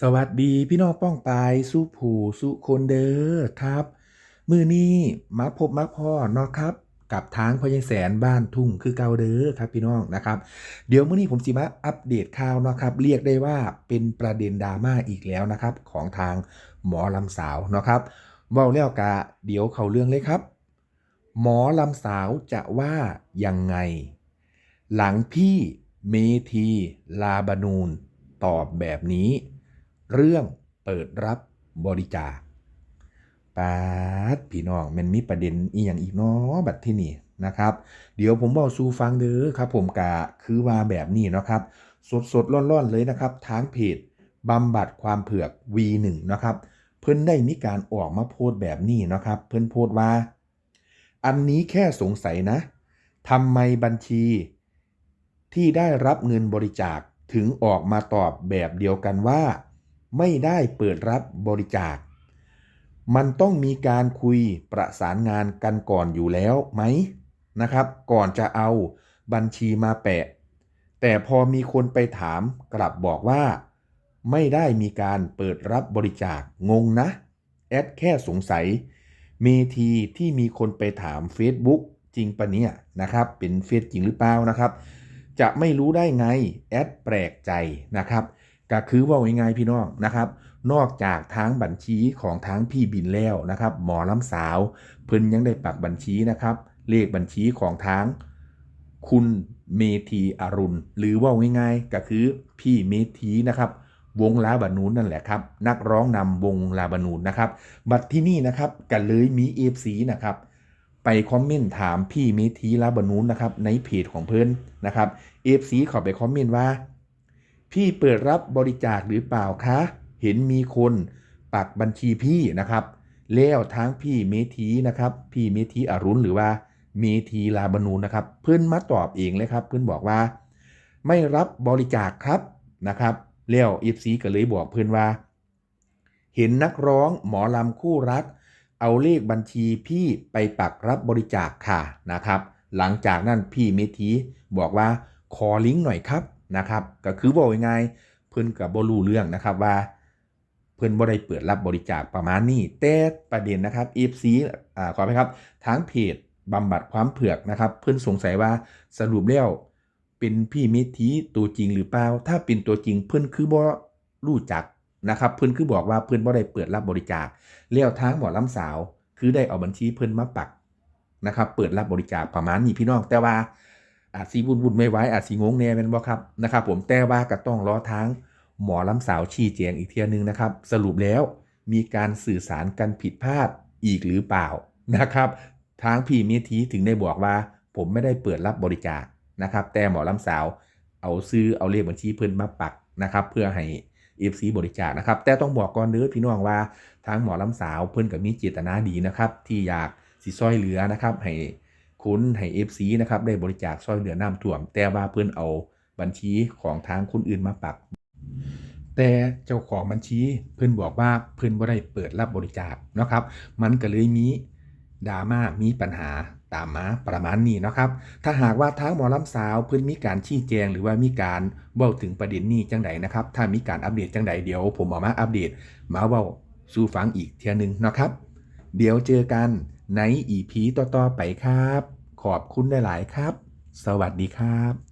สวัสดีพี่น้องป้องปายสู้ผู้สู้คนเด้อครับ มือนี้มาพบมาพ่อเนาะครับ กับทางพยัญแสนบ้านทุ่งคือเก่าเด้อครับพี่น้องนะครับ เดี๋ยวมื้อนี้ผมสิมาอัปเดตข่าวเนาะครับ เรียกได้ว่าเป็นประเด็นดราม่าอีกแล้วนะครับ ของทางหมอลำสาวเนาะครับเว้าแล้วกะเดี๋ยวเข้าเรื่องเลยครับ หมอลำสาวจะว่ายังไง หลังพี่เมธีลาบานูนตอบแบบนี้ เรื่องเปิดรับบริจาคปาดพี่น้องมันมีประเด็นอีอย่างอีกเนาะบัดที่นี่นะครับ เดี๋ยวผมบอกสู่ฟังเด้อครับ ผมกะคือว่าแบบนี้เนาะครับ สดสดร้อนๆเลยนะครับ ทางเพจบำบัดความเผือก V1 นะครับ เพิ่นได้มีการออกมาโพสแบบนี้นะครับ เพิ่นโพสว่า อันนี้แค่สงสัยนะทำไมบัญชี ที่ได้รับเงินบริจาคถึงออกมาตอบแบบเดียวกันว่า ไม่ได้เปิดรับบริจาค มันต้องมีการคุยประสานงานกันก่อนอยู่แล้วไหมนะครับ ก่อนจะเอาบัญชีมาแปะ แต่พอมีคนไปถามกลับบอกว่า ไม่ได้มีการเปิดรับบริจาคงงนะ แอดแค่สงสัย เมทีที่มีคนไปถาม Facebook จริงปะเนี่ยนะครับ เป็นเฟซจริงหรือเปล่านะครับ จะไม่รู้ได้ไง แอดแปลกใจนะครับ ก็คือว่ายังไงพี่น้องนะครับ นอกจากทางบัญชีของทางพี่บินแล้วนะครับ หมอลำสาวเพิ่นยังได้ปักบัญชีนะครับ เลขบัญชีของทางคุณเมธีอรุณ หรือว่าง่ายๆก็คือพี่เมธีนะครับ วงลาบานูนนั่นแหละครับ นักร้องนำวงลาบานูนนะครับ บัดที่นี่นะครับกันเลยมีเอฟซีนะครับ ไปคอมเมนต์ถามพี่เมธีลาบานูนนะครับในเพจของเพิ่นนะครับเอฟซีขอไปคอมเมนต์ว่า พี่เปิดรับบริจาคหรือเปล่าคะ เห็นมีคนปักบัญชีพี่นะครับ แล้วทางพี่เมธีนะครับ พี่เมธีอรุณหรือว่าเมธีลาบานูนนะครับ เพื่อนมาตอบเองเลยครับ เพื่อนบอกว่า ไม่รับบริจาคครับนะครับแล้วเอฟซีก็เลยบอกเพื่อนว่า เห็นนักร้องหมอลำคู่รัก เอาเลขบัญชีพี่ไปปักรับบริจาคค่ะนะครับ หลังจากนั้นพี่เมธีบอกว่าขอลิงก์หน่อยครับ นะครับก็คือบอกยังไงเพิ่นกับบรู้เรื่องนะครับว่า เพิ่นบ่ได้เปิดรับบริจาคประมาณนี้แต่ประเด็นนะครับ FC อ่าขอไปครับทางเพจบำบัดความเผือกนะครับ เพิ่อนสงสัยว่าสรุปแล้วเป็นพี่เมธีตัวจริงหรือเปล่า ถ้าเป็นตัวจริงเพิ่อนคือบ่รู้จักนะครับ เพิ่อนคือบอกว่าเพิ่อนบ่ได้เปิดรับบริจาคแล้วทางหมอลำสาว คือได้เอาบัญชีเพิ่อนมาปักนะครับ เปิดรับบริจาคประมาณนี้พี่น้องแต่ว่า อาจสีบุญบุญไม่ไหวอาจสีงงแน่เป็นบ่ครับนะครับผมแต่ว่าก็ต้องรอทางหมอลำสาวชี้แจงอีกเทียนึงนะครับ สรุปแล้วมีการสื่อสารกันผิดพลาดอีกหรือเปล่านะครับ ทางพี่เมธีถึงได้บอกว่า ผมไม่ได้เปิดรับบริจาคนะครับ แต่หมอลำสาวเอาซื้อเอาเลขบัญชีเพิ่นมาปักนะครับ เพื่อให้ FC บริจาคนะครับ แต่ต้องบอกก่อนเด้อพี่น้องว่าทางหมอลำสาวเพิ่นก็มีเจตนาดีนะครับ ที่อยากสิซอยเหลือนะครับให้ คุณให้ FC นะครับได้บริจาคซอยเหลือน้ำท่วม แต่ว่าเพิ่อนเอาบัญชีของทางคนอื่นมาปัก แต่เจ้าของบัญชีเพิ่อนบอกว่าเพิ่อนบ่ได้เปิดรับบริจาคนะครับ มันก็เลยมีดราม่ามีปัญหาตามมาประมาณนี้นะครับ ถ้าหากว่าทางหมอลำสาวเพิ่อนมีการชี้แจง หรือว่ามีการเว้าถึงประเด็นนี้จังใดนะครับ ถ้ามีการอัปเดตจังใดเดี๋ยว ผมเอามาอัปเดตมาเว้าสู่ฟังอีกเทียนึงนะครับ เดี๋ยวเจอกัน ในอีพีต่อๆไปครับ ขอบคุณหลาย ๆ ครับ สวัสดีครับ